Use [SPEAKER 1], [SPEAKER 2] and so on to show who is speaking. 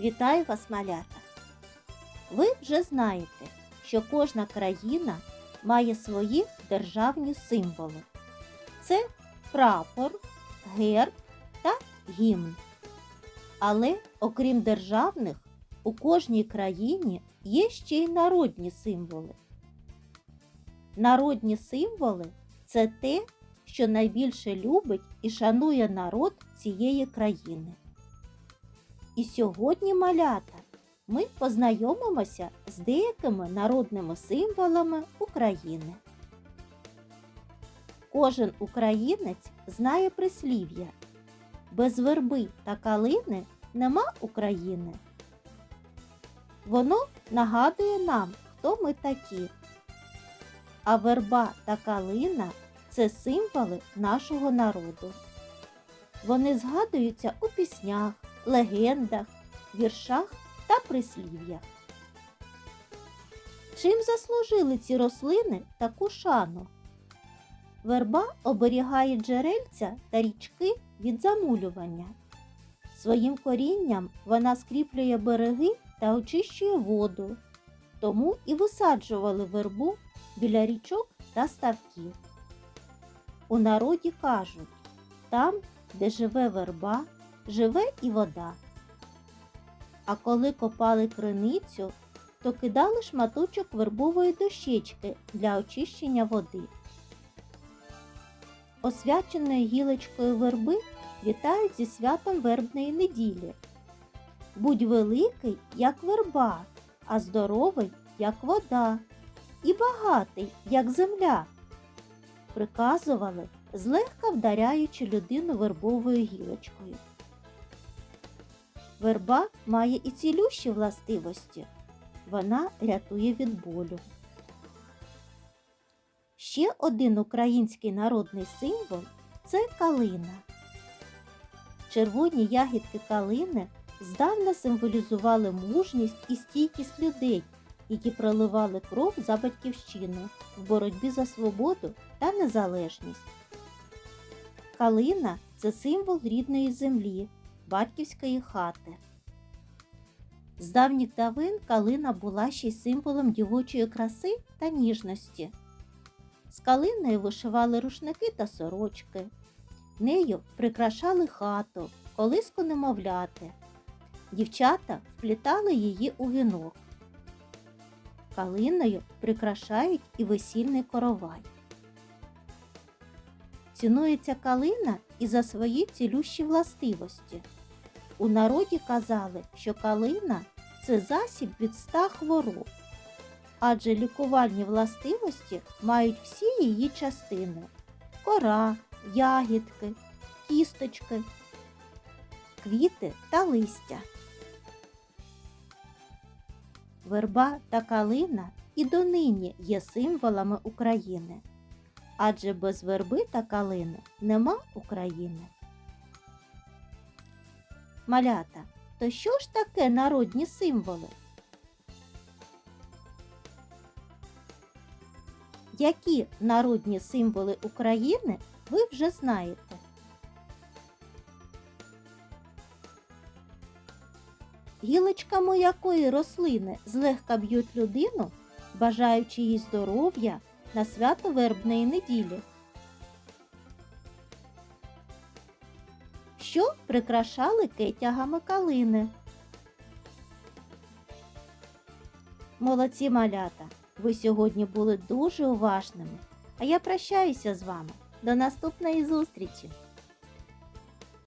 [SPEAKER 1] Вітаю вас, малята! Ви вже знаєте, що кожна країна має свої державні символи. Це прапор, герб та гімн. Але окрім державних, у кожній країні є ще й народні символи. Народні символи це те, що найбільше любить і шанує народ цієї країни. І сьогодні, малята, ми познайомимося з деякими народними символами України. Кожен українець знає прислів'я без верби та калини нема України. Воно нагадує нам, хто ми такі. А верба та калина це символи нашого народу. Вони згадуються у піснях, легендах, віршах та прислів'ях. Чим заслужили ці рослини таку шану? Верба оберігає джерельця та річки від замулювання. Своїм корінням вона скріплює береги та очищує воду, тому і висаджували вербу біля річок та ставків. У народі кажуть, там, де живе верба, живе і вода. А коли копали криницю, то кидали шматочок вербової дощечки для очищення води. Освяченою гілочкою верби вітають зі святом вербної неділі. Будь великий, як верба, а здоровий, як вода, і багатий, як земля. Приказували, злегка вдаряючи людину вербовою гілочкою. Верба має і цілющі властивості. Вона рятує від болю. Ще один український народний символ це калина. Червоні ягідки калини здавна символізували мужність і стійкість людей, які проливали кров за батьківщину в боротьбі за свободу та незалежність. Калина це символ рідної землі, батьківської хати. З давніх давин калина була ще й символом дівочої краси та ніжності. З калиною вишивали рушники та сорочки. Нею прикрашали хату, колиску немовляти. Дівчата вплітали її у вінок. Калиною прикрашають і весільний коровай. Цінується калина і за свої цілющі властивості. У народі казали, що калина це засіб від ста хвороб, адже лікувальні властивості мають всі її частини кора, ягідки, кісточки, квіти та листя. Верба та калина і донині є символами України, адже без верби та калини нема України. Малята, то що ж таке народні символи? Які народні символи України ви вже знаєте? Гілочками якої рослини злегка б'ють людину, бажаючи їй здоров'я на свято вербної неділі? Що прикрашали кетягами калини? Молодці малята! Ви сьогодні були дуже уважними, а я прощаюся з вами. До наступної зустрічі!